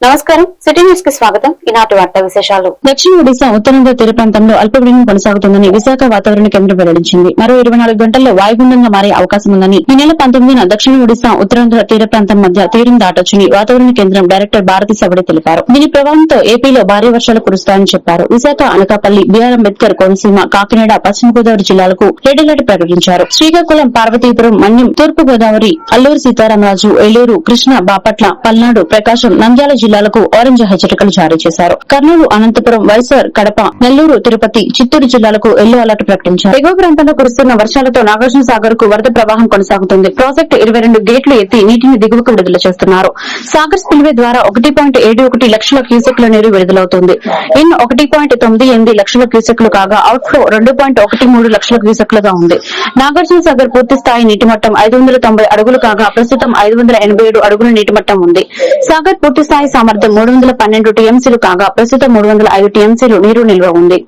నమస్కారం. సిటీ న్యూస్కి స్వాగతం. ఈనాటి వార్తా విశేషాలు. దక్షిణ ఒడిశా ఉత్తరంగా తీర ప్రాంతంలో అల్పపీడనం కొనసాగుతుందని విశాఖ వాతావరణ కేంద్రం వెల్లడించింది. మరో ఇరవై నాలుగు గంటల్లో వాయుగుండంగా మారే అవకాశం ఉందని ఈ నెల పంతొమ్మిదిన దక్షిణ ఒడిశా ఉత్తరాంధ్ర తీర ప్రాంతం మధ్య తీరం దాటొచ్చని వాతావరణ కేంద్రం డైరెక్టర్ భారతి సవడి తెలిపారు. దీని ప్రభావంతో ఏపీలో భారీ వర్షాలు కురుస్తాయని చెప్పారు. విశాఖ అనకాపల్లి బీఆర్ అంబేద్కర్ కోనసీమ కాకినాడ పశ్చిమ గోదావరి జిల్లాలకు రెడ్ అలర్ట్ ప్రకటించారు. శ్రీకాకుళం పార్వతీపురం మన్యం తూర్పు గోదావరి అల్లూరు సీతారామరాజు ఏలూరు కృష్ణ బాపట్ల పల్నాడు ప్రకాశం నంద్యాల జిల్లాలకు ఆరెంజ్ హెచ్చరికలు జారీ చేశారు. కర్నూలు అనంతపురం వైఎస్ఆర్ కడప నెల్లూరు తిరుపతి చిత్తూరు జిల్లాలకు ఎల్లో అలర్ట్ ప్రకటించారు. ఎగువ ప్రాంతంలో కురుస్తున్న వర్షాలతో నాగార్జున సాగర్కు వరద ప్రవాహం కొనసాగుతుంది. ప్రాజెక్టు ఇరవై రెండు గేట్లు ఎత్తి నీటిని దిగువకు విడుదల చేస్తున్నారు. సాగర్ స్పిల్వే ద్వారా ఒకటి పాయింట్ ఏడు ఒకటి లక్షల క్యూసెక్ల నీరు విడుదలవుతుంది. ఇన్ ఒకటి పాయింట్ తొమ్మిది ఎనిమిది లక్షల క్యూసెక్లు కాగా అవుట్ ఫ్లో రెండు పాయింట్ ఒకటి మూడు లక్షల క్యూసెక్లుగా ఉంది. నాగార్జున సాగర్ పూర్తి స్థాయి నీటి మట్టం ఐదు వందల తొంభై అడుగులు కాగా ప్రస్తుతం ఐదు వందల ఎనభై ఏడు అడుగుల నీటి మట్టం ఉంది. సాగర్ పూర్తి స్థాయి సామర్థ్యం మూడు వందల పన్నెండు టీఎంసీలు కాగా ప్రస్తుతం మూడు వందల ఐదు టీఎంసీలు నీరు నిల్వ ఉంది.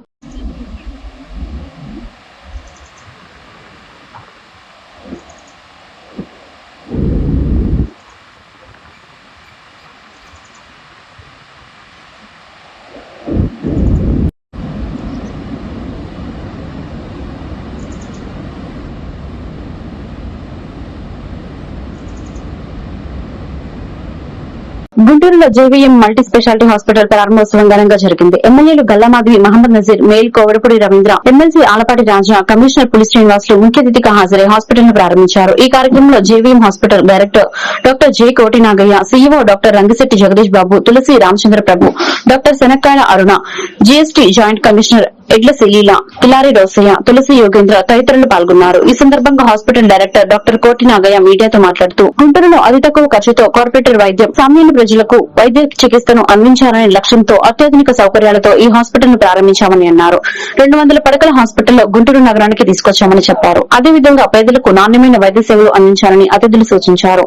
గుంటూరులో జేవీఎం మల్టీ స్పెషాలిటీ హాస్పిటల్ ప్రారంభోత్సవం ఘనంగా జరిగింది. ఎమ్మెల్యేలు గల్లామాధవి మహమ్మద్ నజీర్ మేల్ కోవడపూడి రవీంద్ర ఎమ్మెల్సీ ఆలపాటి రాజా కమిషనర్ పులి శ్రీనివాసులు ముఖ్య అతిథిగా హాజరై హాస్పిటల్ను ప్రారంభించారు. ఈ కార్యక్రమంలో JVM hospital director doctor J Koti Nagaiah CEO doctor Rangashetty Jagadish Babu Tulasi Ramachandra Prabhu doctor Shanakkayala Aruna GST joint commissioner Edla Shaleela Pilari Rosaiah తులసి యోగేంద్ర తదితరులు పాల్గొన్నారు. ఈ సందర్భంగా హాస్పిటల్ డైరెక్టర్ డాక్టర్ కోటి నాగయ్య మీడియాతో మాట్లాడుతూ గుంటూరులో అతి తక్కువ ఖర్చుతో కార్పొరేటర్ వైద్యం సామాన్య ప్రజలకు వైద్య చికిత్సను అందించాలనే లక్ష్యంతో అత్యాధునిక సౌకర్యాలతో ఈ హాస్పిటల్ను ప్రారంభించామని అన్నారు. రెండు వందల పడకల హాస్పిటల్లో గుంటూరు నగరానికి తీసుకొచ్చామని చెప్పారు. అదేవిధంగా పేదలకు నాణ్యమైన వైద్య సేవలు అందించాలని అతిథులు సూచించారు.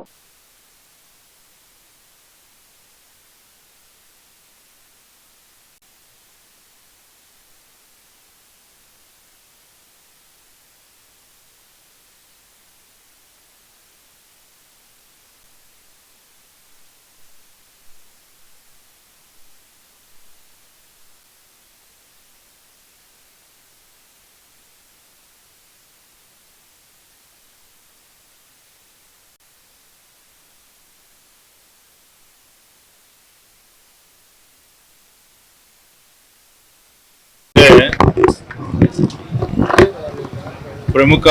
ప్రముఖ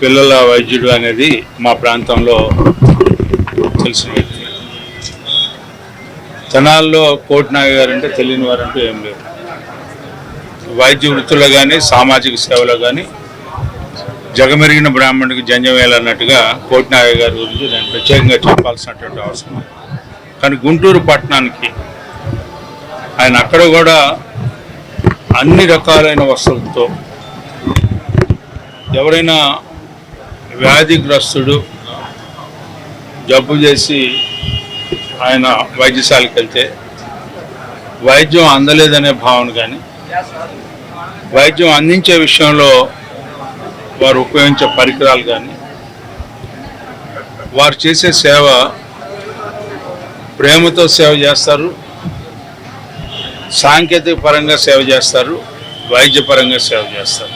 పిల్లల వైద్యుడు అనేది మా ప్రాంతంలో తెలిసిన వ్యక్తి. తెనాల్లో కోటినాగ గారు అంటే తెలియని వారంటూ ఏం లేరు. వైద్య వృత్తిలో కానీ సామాజిక సేవలో కానీ జగమెరిగిన బ్రాహ్మణుడికి జంజం అన్నట్టుగా కోటినాగ గారి గురించి నేను ప్రత్యేకంగా చెప్పాల్సినటువంటి అవసరం కానీ గుంటూరు పట్టణానికి ఆయన అక్కడ కూడా అన్ని రకాలైన వసతులతో ఎవరైనా వ్యాధిగ్రస్తుడు జబ్బు చేసి ఆయన వైద్యశాలకు వెళ్తే వైద్యం అందలేదనే భావన కానీ వైద్యం అందించే విషయంలో వారు ఉపయోగించే పరికరాలు కానీ వారు చేసే సేవ ప్రేమతో సేవ చేస్తారు సాంకేతిక పరంగా సేవ చేస్తారు వైద్యపరంగా సేవ చేస్తారు.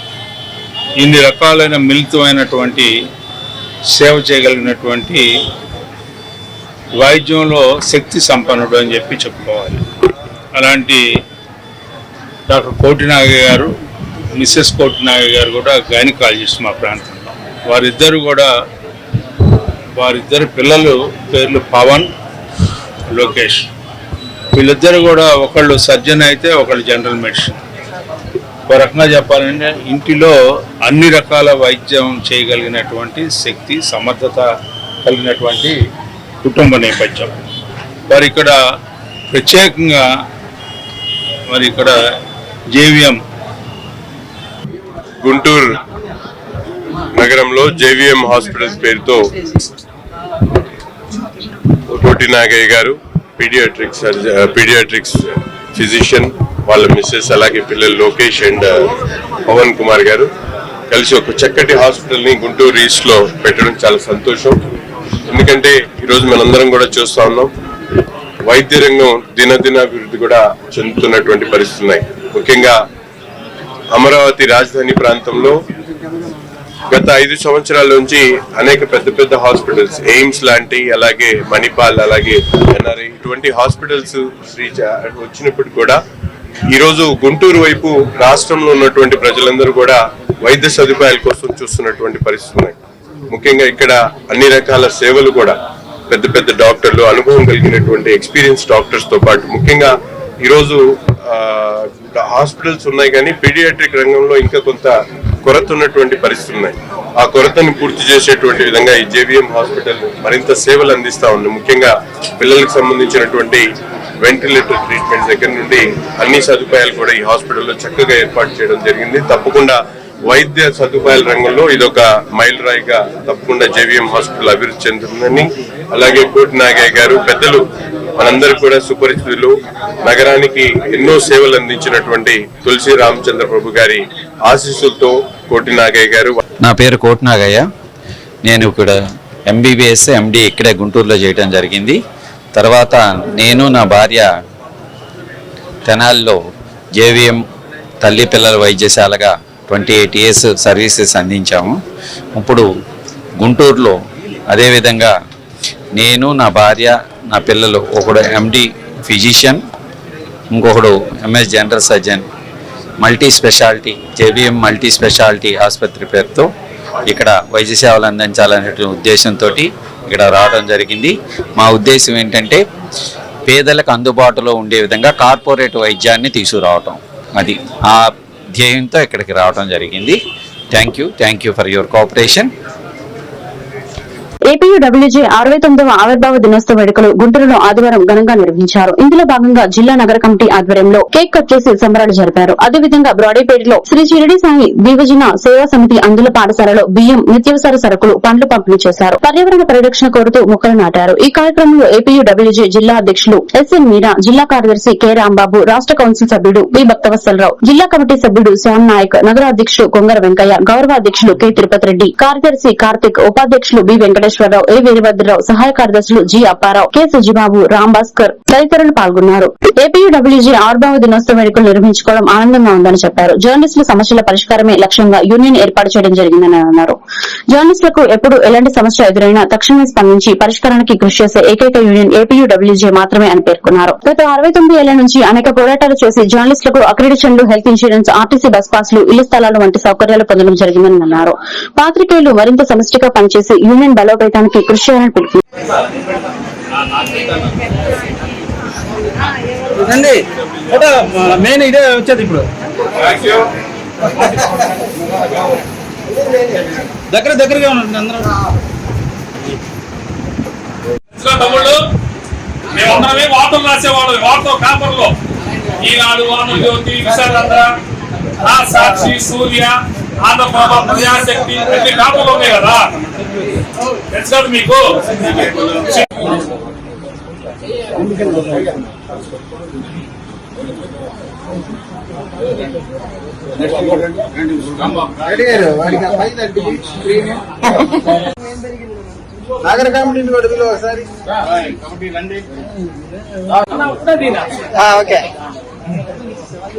ఇన్ని రకాలైన మిళితమైనటువంటి సేవ చేయగలిగినటువంటి వైద్యంలో శక్తి సంపన్నుడు అని చెప్పి చెప్పుకోవాలి. అలాంటి డాక్టర్ కోటినాగ గారు మిస్సెస్ కోటినాగ గారు కూడా గైనకాలజిస్ట్ మా ప్రాంతంలో. వారిద్దరు కూడా వారిద్దరు పిల్లలు పేర్లు పవన్ లోకేష్. వీళ్ళిద్దరు కూడా ఒకళ్ళు సర్జన్ అయితే ఒకళ్ళు జనరల్ మెడిసిన్. ఒక రకంగా చెప్పాలంటే ఇంటిలో అన్ని రకాల వైద్యం చేయగలిగినటువంటి శక్తి సమర్థత కలిగినటువంటి కుటుంబ నేపథ్యం. మరి ఇక్కడ ప్రత్యేకంగా మరి ఇక్కడ జేవిఎం గుంటూరు నగరంలో జేవిఎం హాస్పిటల్ పేరుతో కోటి నాగయ్య గారు పీడియాట్రిక్స్ పీడియాట్రిక్స్ ఫిజిషియన్ వాళ్ళ మిస్సెస్ అలాగే పిల్లలు లోకేష్ అండ్ uh, పవన్ కుమార్ గారు కలిసి ఒక చక్కటి హాస్పిటల్ని గుంటూరు ఈస్ట్లో పెట్టడం చాలా సంతోషం. ఎందుకంటే ఈరోజు మనందరం కూడా చూస్తూ ఉన్నాం. వైద్య రంగం దినదినాభివృద్ధి కూడా చెందుతున్నటువంటి పరిస్థితులు ఉన్నాయి. ముఖ్యంగా అమరావతి రాజధాని ప్రాంతంలో గత ఐదు సంవత్సరాల నుంచి అనేక పెద్ద పెద్ద హాస్పిటల్స్ ఎయిమ్స్ లాంటి అలాగే మణిపాల్ అలాగే ఎన్ఆర్ఐ ఇటువంటి హాస్పిటల్స్ రీచ్ వచ్చినప్పుడు కూడా ఈరోజు గుంటూరు వైపు రాష్ట్రంలో ఉన్నటువంటి ప్రజలందరూ కూడా వైద్య సదుపాయాల కోసం చూస్తున్నటువంటి పరిస్థితులు ఉన్నాయి. ముఖ్యంగా ఇక్కడ అన్ని రకాల సేవలు కూడా పెద్ద పెద్ద డాక్టర్లు అనుభవం కలిగినటువంటి ఎక్స్పీరియన్స్ డాక్టర్స్తో పాటు ముఖ్యంగా ఈరోజు హాస్పిటల్స్ ఉన్నాయి కానీ పీడియాట్రిక్ రంగంలో ఇంకా కొంత కొరత ఉన్నటువంటి పరిస్థితులు ఉన్నాయి. ఆ కొరతను పూర్తి చేసేటువంటి విధంగా ఈ జేబీఎం హాస్పిటల్ మరింత సేవలు అందిస్తా ఉంది. ముఖ్యంగా పిల్లలకు సంబంధించినటువంటి వెంటిలేటర్ ట్రీట్మెంట్ దగ్గర నుండి అన్ని సదుపాయాలు కూడా ఈ హాస్పిటల్లో చక్కగా ఏర్పాటు చేయడం జరిగింది. తప్పకుండా వైద్య సదుపాయాల రంగంలో ఇదొక మైల్ రాయిగా తప్పకుండా జేవిఎం హాస్పిటల్ అభివృద్ధి చెందుతుందని అలాగే కోటి నాగయ్య గారు పెద్దలు మనందరూ కూడా సుపరిచితులు నగరానికి ఎన్నో సేవలు అందించినటువంటి తులసి రామచంద్ర ప్రభు గారి ఆశీస్సులతో కోటి నాగయ్య గారు. నా పేరు కోట్నాగయ్య నేను ఇక్కడ ఎంబీబీఎస్ ఎండి ఇక్కడే గుంటూరులో చేయడం జరిగింది. తర్వాత నేను నా భార్య తెనాలిలో జేవిఎం తల్లి పిల్లల వైద్యశాలగా ట్వంటీ ఎయిట్ ఇయర్స్ సర్వీసెస్ అందించాము. ఇప్పుడు గుంటూరులో అదేవిధంగా నేను నా భార్య నా పిల్లలు ఒకడు ఎండి ఫిజిషియన్ ఇంకొకడు MS general surgeon multi speciality JBM multi speciality ఆసుపత్రి పేరుతో ఇక్కడ వైద్య సేవలు అందించాలనే ఉద్దేశంతో ఇక్కడ రావడం జరిగింది. మా ఉద్దేశం ఏంటంటే పేదలకు అందుబాటులో ఉండే విధంగా కార్పొరేట్ వైద్యాన్ని తీసుకురావటం. అది ఆ ధ్యేయంతో ఇక్కడికి రావడం జరిగింది. Thank you thank you for your cooperation APUWJ అరవై తొమ్మిదవ ఆవిర్భావ దినోత్సవ వేడుకలు గుంటూరులో ఆదివారం ఘనంగా నిర్వహించారు. ఇందులో భాగంగా జిల్లా నగర కమిటీ ఆధ్వర్యంలో కేక్ కట్ చేసి సంబరాలు జరిపారు. అదేవిధంగా బ్రాడీపేటలో శ్రీ చిరడి సాయి దీవజన సేవా సమితి అందుల పాఠశాలలో బియ్యం నిత్యావసర సరుకులు పండ్లు పంపిణీ చేశారు. పర్యావరణ పరిరక్షణ కోరుతూ మొక్కలు నాటారు. ఈ కార్యక్రమంలో ఏపీయూడబ్ల్యూజీ జిల్లా అధ్యక్షులు ఎస్ఎన్ మీరా జిల్లా కార్యదర్శి కె రాంబాబు రాష్ట్ర కౌన్సిల్ సభ్యుడు బి భక్తవత్సలరావు జిల్లా కమిటీ సభ్యుడు శ్యామ్ నాయక్ నగర అధ్యక్షుడు కొంగర వెంకయ్య గౌరవ అధ్యక్షులు కె తిరుపతి రెడ్డి కార్యదర్శి కార్తిక్ ఉపాధ్యక్షులు బి వెంకటేశ్వర వెంకటేశ్వరరావు ఏ వీరభద్రరావు సహాయ కార్యదర్శులు జి అప్పారావు కె సుజిబాబు రామ్ భాస్కర్ తదితరులు పాల్గొన్నారు. ఏపీయూడబ్ల్యూజీ ఆవిర్భావ దినోత్సవ వేడుకలు నిర్వహించుకోవడం ఆనందంగా ఉందని చెప్పారు. జర్నలిస్టుల సమస్యల పరిష్కారమే లక్ష్యంగా యూనియన్ ఏర్పాటు చేయడం జరిగిందని అన్నారు. జర్నలిస్టులకు ఎప్పుడు ఎలాంటి సమస్య ఎదురైనా తక్షణమే స్పందించి పరిష్కారానికి కృషి చేసే ఏకైక యూనియన్ ఏపీయూడబ్ల్యూజీ మాత్రమే అని పేర్కొన్నారు. గత అరవై తొమ్మిది ఏళ్ళ నుంచి అనేక పోరాటాలు చేసి జర్నలిస్టులకు అక్రిడిషన్లు హెల్త్ ఇన్సూరెన్స్ ఆర్టీసీ బస్ పాస్లు ఇళ్ళ స్థలాలు వంటి సౌకర్యాలు పొందడం జరిగిందని అన్నారు పాత్రికేయులు మరింత సమిష్టిగా పనిచేసి యూనియన్ బలోపేతానికి కృషి చేయాలని మెయిన్ ఇదే వచ్చేది ఇప్పుడు. దగ్గర దగ్గరగా ఉండండి అందరూ. ఇదిగో తమ్ముళ్ళు మేమందరమే వార్తలు రాసేవాళ్ళం. వార్త పేపర్లో ఈనాడు ఆంధ్రజ్యోతి విశాఖాంధ్ర ఆ సాక్షి సూర్య ఆంధ్రప్రభ ప్రజాశక్తి అన్ని పేపర్లు ఉన్నాయి కదా? తెలుసు కదా మీకు? నాగర కమిటీని కూడా పిలువ ఒకసారి. ఆ, ఓకే.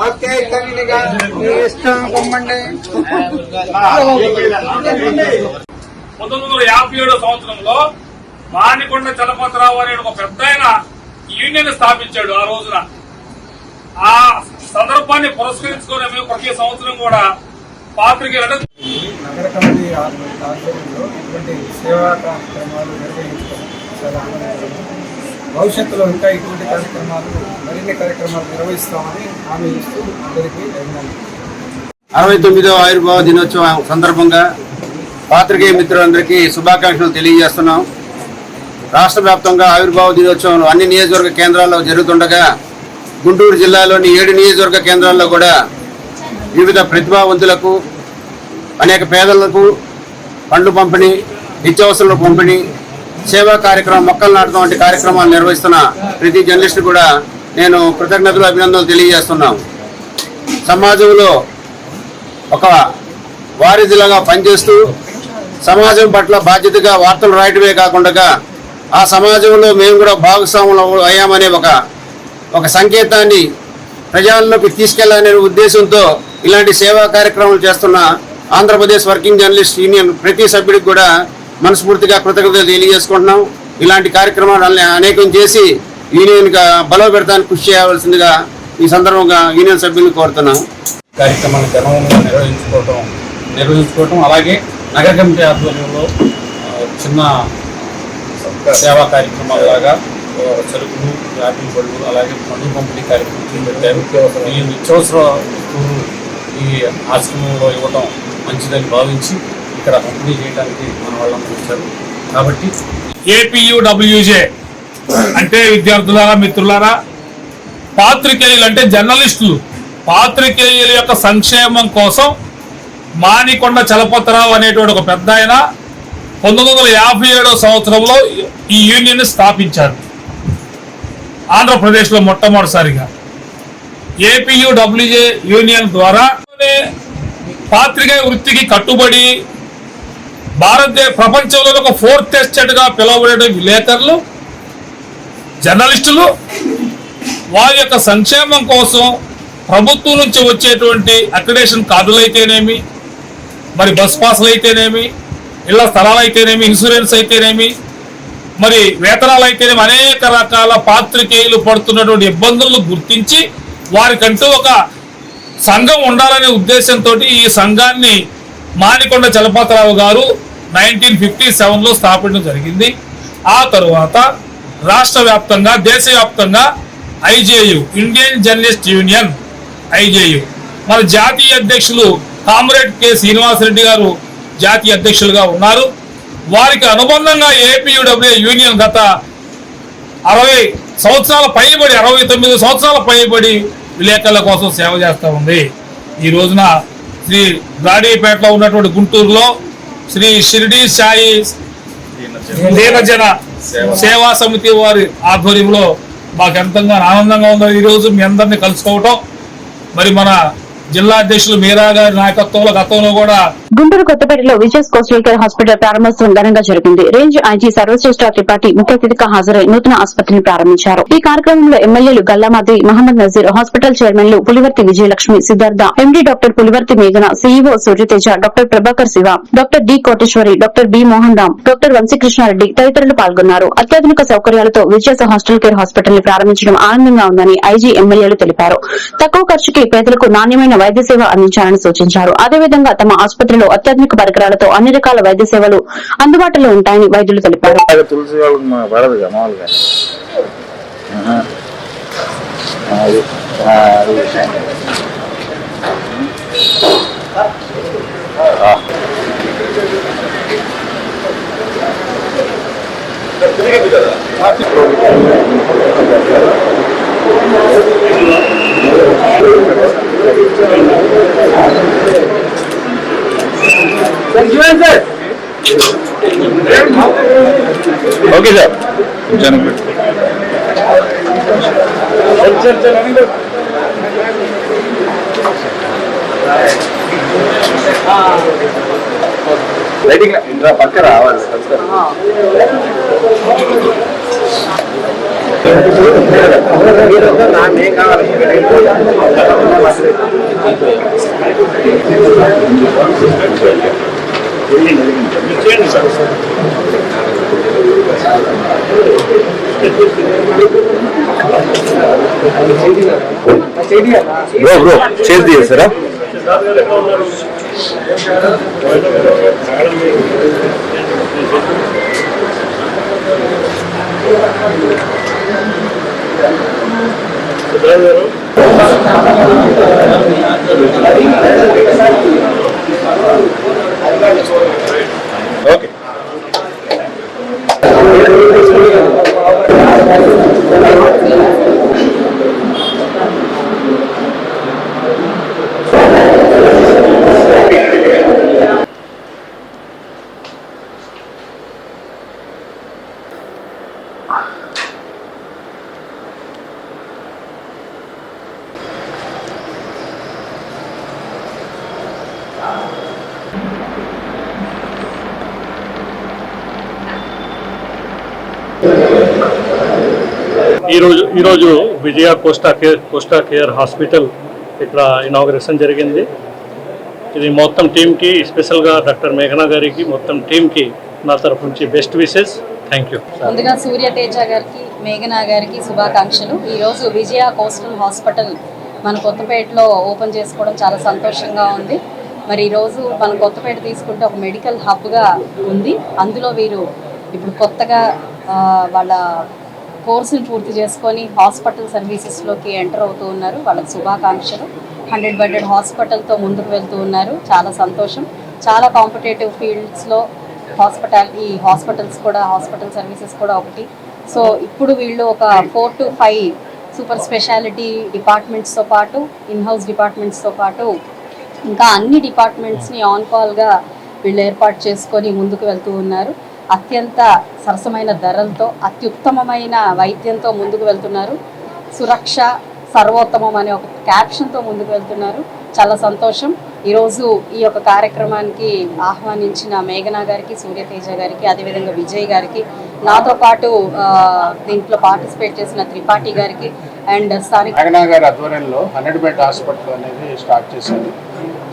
ఓకే ఇష్టం? కొమ్మండి పంతొమ్మిది వందల యాభై ఏడో సంవత్సరంలో మానికొండ చలపతిరావు అనే ఒక పెద్ద ఆయన యూనియన్ స్థాపించాడు ఆ రోజున. ఆ సందర్భాన్ని పురస్కరించుకొని మేము ప్రతి సంవత్సరం కూడా పాత్రికేయులు నగర కమిటీ ఆధ్వర్యంలో ఇటువంటి సేవా కార్యక్రమాలు నిర్వహించడం చాలా భవిష్యత్తులో ఇంకా ఇటువంటి కార్యక్రమాలు మరిన్ని కార్యక్రమాలు నిర్వహిస్తామని హామీ ఇస్తూ అందరికీ అరవై తొమ్మిదవ ఆయుర్భావ దినోత్సవం సందర్భంగా పాత్రికేయ మిత్రులందరికీ శుభాకాంక్షలు తెలియజేస్తున్నాం. రాష్ట్ర వ్యాప్తంగా ఆవిర్భావ దినోత్సవం అన్ని నియోజకవర్గ కేంద్రాల్లో జరుగుతుండగా గుంటూరు జిల్లాలోని ఏడు నియోజకవర్గ కేంద్రాల్లో కూడా వివిధ ప్రతిభావంతులకు అనేక పేదలకు పండ్లు పంపిణీ నిత్యావసరాల పంపిణీ సేవా కార్యక్రమం మొక్కలు నాటడం వంటి కార్యక్రమాలు నిర్వహిస్తున్న ప్రతి జర్నలిస్ట్ కూడా నేను కృతజ్ఞతలు అభినందనలు తెలియజేస్తున్నాం. సమాజంలో ఒక వారిధిలాగా పనిచేస్తూ సమాజం పట్ల బాధ్యతగా వార్తలు రాయటమే కాకుండా ఆ సమాజంలో మేము కూడా భాగస్వాములు అయ్యామనే ఒక ఒక సంకేతాన్ని ప్రజల్లోకి తీసుకెళ్ళాలనే ఉద్దేశంతో ఇలాంటి సేవా కార్యక్రమాలు చేస్తున్న ఆంధ్రప్రదేశ్ వర్కింగ్ జర్నలిస్ట్ యూనియన్ ప్రతి సభ్యుడికి కూడా మనస్ఫూర్తిగా కృతజ్ఞతలు తెలియజేసుకుంటున్నాం. ఇలాంటి కార్యక్రమాలు అనేకం చేసి యూనియన్ బలోపెడతానికి కృషి చేయవలసిందిగా ఈ సందర్భంగా యూనియన్ సభ్యులను కోరుతున్నాం. కార్యక్రమాన్ని ఘనంగా నిర్వహించుకోవటం నిర్వహించుకోవటం అలాగే నగర కమిటీ ఆధ్వర్యంలో చిన్న సేవా కార్యక్రమాలు లాగా సరుకులు యాపిల్ పళ్ళు అలాగే మందు పంపిణీ కార్యక్రమం పెట్టారు ఈ నిత్యావసర ఈ ఆశ్రమంలో ఇవ్వటం మంచిదని భావించి ఇక్కడ పంపిణీ చేయడానికి మన వాళ్ళందరూ వచ్చారు. కాబట్టి ఏపీయూడబ్ల్యూజే అంటే విద్యార్థులారా మిత్రులారా పాత్రికేయులు అంటే జర్నలిస్టులు. పాత్రికేయుల యొక్క సంక్షేమం కోసం మానికొండ చలపతరావు అనేటువంటి ఒక పెద్ద ఆయన పంతొమ్మిది వందల యాభై ఏడో సంవత్సరంలో ఈ యూనియన్ స్థాపించారు. ఆంధ్రప్రదేశ్లో మొట్టమొదటిసారిగా. ఏపీయూడబ్ల్యూజే యూనియన్ ద్వారా పాత్రికేయ వృత్తికి కట్టుబడి భారతదేశ ప్రపంచంలో ఒక ఫోర్త్ ఎస్టేట్గా పిలువబడే విలేకరులు జర్నలిస్టులు వారి యొక్క సంక్షేమం కోసం ప్రభుత్వం నుంచి వచ్చేటువంటి అక్రిడేషన్ కార్డులు అయితేనేమి మరి బస్ పాసులు అయితేనేమి ఇళ్ళ స్థలాలు అయితేనేమి ఇన్సూరెన్స్ అయితేనేమి మరి వేతనాలు అయితేనేమి అనేక రకాల పాత్రికేయులు పడుతున్నటువంటి ఇబ్బందులను గుర్తించి వారికంటూ ఒక సంఘం ఉండాలనే ఉద్దేశంతో ఈ సంఘాన్ని మానికొండ చలపతిరావు గారు నైన్టీన్ ఫిఫ్టీ సెవెన్లో స్థాపించడం జరిగింది. ఆ తరువాత రాష్ట్ర వ్యాప్తంగా దేశవ్యాప్తంగా IJU Indian journalist union IJU. మన జాతీయ అధ్యక్షులు కామ్రేడ్ కె శ్రీనివాసరెడ్డి గారు జాతీయ అధ్యక్షులుగా ఉన్నారు. వారికి అనుబంధంగా ఏపీయుడబ్ల్యూ యూనియన్ గత అరవై సంవత్సరాల పైబడి అరవై తొమ్మిది సంవత్సరాల పైబడి విలేకరుల కోసం సేవ చేస్తూ ఉంది. ఈ రోజున శ్రీ గాడీపేటలో ఉన్నటువంటి గుంటూరులో శ్రీ షిరిడి సాయి దీనజన సేవా సమితి వారి ఆధ్వర్యంలో మాకు ఎంతంగా ఆనందంగా ఉందో ఈరోజు మీ అందరినీ కలుసుకోవటం. మరి మన జిల్లా అధ్యక్షులు మీరా గారి నాయకత్వంలో గతంలో కూడా గుంటూరు కొత్తపేటలో విజయస్ కోస్టల్ కేర్ హాస్పిటల్ ప్రారంభోత్సవం ఘనంగా జరిగింది. రేంజ్ ఐజీ సర్వశ్రేష్ఠ త్రిపాఠి ముఖ్య అతిథిగా హాజరై నూతన ఆసుపత్రిని ప్రారంభించారు. ఈ కార్యక్రమంలో ఎమ్మెల్యేలు గల్లామాది మహమ్మద్ నజీర్ హాస్పిటల్ చైర్మన్లు పులివర్తి విజయలక్ష్మి సిద్ధార్థ ఎండీ డాక్టర్ పులివర్తి మేఘన CEO Suryateja doctor Prabhakar Shiva doctor D Koteswari doctor B Mohan Ram doctor Vamsikrishnareddy తదితరులు పాల్గొన్నారు. అత్యాధునిక సౌకర్యాలతో విజయస్ హాస్టల్ కేర్ హాస్పిటల్ని ప్రారంభించడం ఆనందంగా ఉందని ఐజీ ఎమ్మెల్యేలు తెలిపారు. తక్కువ ఖర్చుకి పేదలకు నాణ్యమైన వైద్య సేవ అందించాలని సూచించారు. అదేవిధంగా తమ ఆసుపత్రిలో అత్యాధునిక పరికరాలతో అన్ని రకాల వైద్య సేవలు అందుబాటులో ఉంటాయని వైద్యులు తెలిపారు. తులసి వాళ్ళకి మా పడదుగా మామూలుగా ఆహా. అది ఆ, అది విషయం. ఆ. ఓకే సార్ కొంచెం పెట్టు. లైటింగ్ ఇంకా పక్క రావాలి బ్రో బ్రో చేసి తీసారా ఓకే ఈరోజు Vijaya Costa care Costa care hospital ఇక్కడ ఇనాగరేషన్ జరిగింది. ఇది మొత్తం టీంకి స్పెషల్గా డాక్టర్ మేఘనా గారికి మొత్తం టీంకి నా తరఫు నుంచి బెస్ట్ విషెస్. Thank you. ముందుగా సూర్య తేజ గారికి మేఘనా గారికి శుభాకాంక్షలు. ఈరోజు విజయ కోస్టల్ హాస్పిటల్ మన కొత్తపేటలో ఓపెన్ చేసుకోవడం చాలా సంతోషంగా ఉంది. మరి ఈరోజు మన కొత్తపేట తీసుకుంటే ఒక మెడికల్ హబ్గా ఉంది. అందులో వీరు ఇప్పుడు కొత్తగా వాళ్ళ కోర్సులు పూర్తి చేసుకొని హాస్పిటల్ సర్వీసెస్లోకి ఎంటర్ అవుతూ ఉన్నారు. వాళ్ళకి శుభాకాంక్షలు. హండ్రెడ్ బెడెడ్ హాస్పిటల్తో ముందుకు వెళ్తూ ఉన్నారు. చాలా సంతోషం. చాలా కాంపిటేటివ్ ఫీల్డ్స్లో హాస్పిటల్ ఈ హాస్పిటల్స్ కూడా హాస్పిటల్ సర్వీసెస్ కూడా ఒకటి. సో ఇప్పుడు వీళ్ళు ఒక four to five super speciality డిపార్ట్మెంట్స్తో పాటు ఇన్ హౌస్ డిపార్ట్మెంట్స్తో పాటు ఇంకా అన్ని డిపార్ట్మెంట్స్ని ఆన్ కాల్గా వీళ్ళు ఏర్పాటు చేసుకొని ముందుకు వెళ్తూ ఉన్నారు. అత్యంత సరసమైన ధరలతో అత్యుత్తమమైన వైద్యంతో ముందుకు వెళ్తున్నారు. సురక్ష సర్వోత్తమం అనే ఒక క్యాప్షన్తో ముందుకు వెళ్తున్నారు. చాలా సంతోషం. ఈరోజు ఈ యొక్క కార్యక్రమానికి ఆహ్వానించిన మేఘనా గారికి సూర్యతేజ గారికి అదేవిధంగా విజయ్ గారికి నాతో పాటు దీంట్లో పార్టిసిపేట్ చేసిన త్రిపాఠి గారికి అండ్ స్థానిక మేఘనా గారి ఆధ్వర్యంలో హండ్రెడ్ బెడ్ హాస్పిటల్ అనేది స్టార్ట్ చేశారు.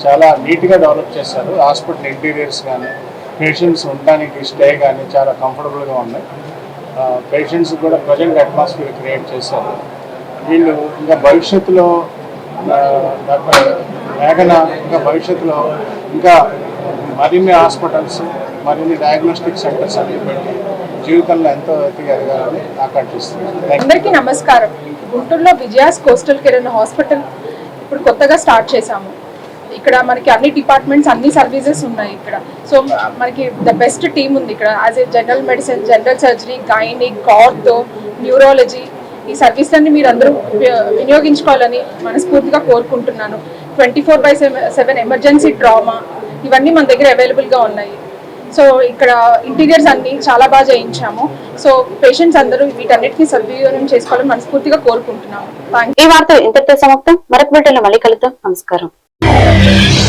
చాలా నీట్గా డెవలప్ చేశారు. హాస్పిటల్ ఇంటీరియర్స్ కానీ పేషెంట్స్ ఉండడానికి స్టే కానీ చాలా కంఫర్టబుల్గా ఉన్నాయి. పేషెంట్స్ కూడా ప్రజెంట్ అట్మాస్ఫియర్ క్రియేట్ చేశారు. వీళ్ళు ఇంకా భవిష్యత్తులో డాక్టర్ మేఘన ఇంకా భవిష్యత్తులో ఇంకా మరిన్ని హాస్పిటల్స్ మరిన్ని డయాగ్నోస్టిక్ సెంటర్స్ అన్ని పెట్టి జీవితంలో ఎంతో ఎత్తుగా ఆకాంక్షిస్తున్నాను. అందరికీ నమస్కారం. గుంటూరులో విజయాస్ కోస్టల్ కిరణ్ హాస్పిటల్ ఇప్పుడు కొత్తగా స్టార్ట్ చేశాము. ఇక్కడ మనకి అన్ని డిపార్ట్మెంట్స్ అన్ని సర్వీసెస్ ఉన్నాయి ఇక్కడ. సో మనకి ద బెస్ట్ టీమ్ ఉంది ఇక్కడ. As a general medicine general surgery gynaec కార్తో neurology ఈ సర్వీస్ అన్ని మీరు అందరూ వినియోగించుకోవాలని మనస్ఫూర్తిగా కోరుకుంటున్నాను. Twenty four by seven emergency drama ఇవన్నీ మన దగ్గర అవైలబుల్గా ఉన్నాయి. సో ఇక్కడ ఇంటీరియర్స్ అన్ని చాలా బాగా చేయించాము. సో పేషెంట్స్ అందరూ వీటన్నిటిని సద్వినియోగం చేసుకోవాలని మనస్ఫూర్తిగా కోరుకుంటున్నాము. ఈ వార్త ఇంతటితో సమాప్తం. మరొక బిడ్డలో మళ్ళీ కలుద్దాం. నమస్కారం. Música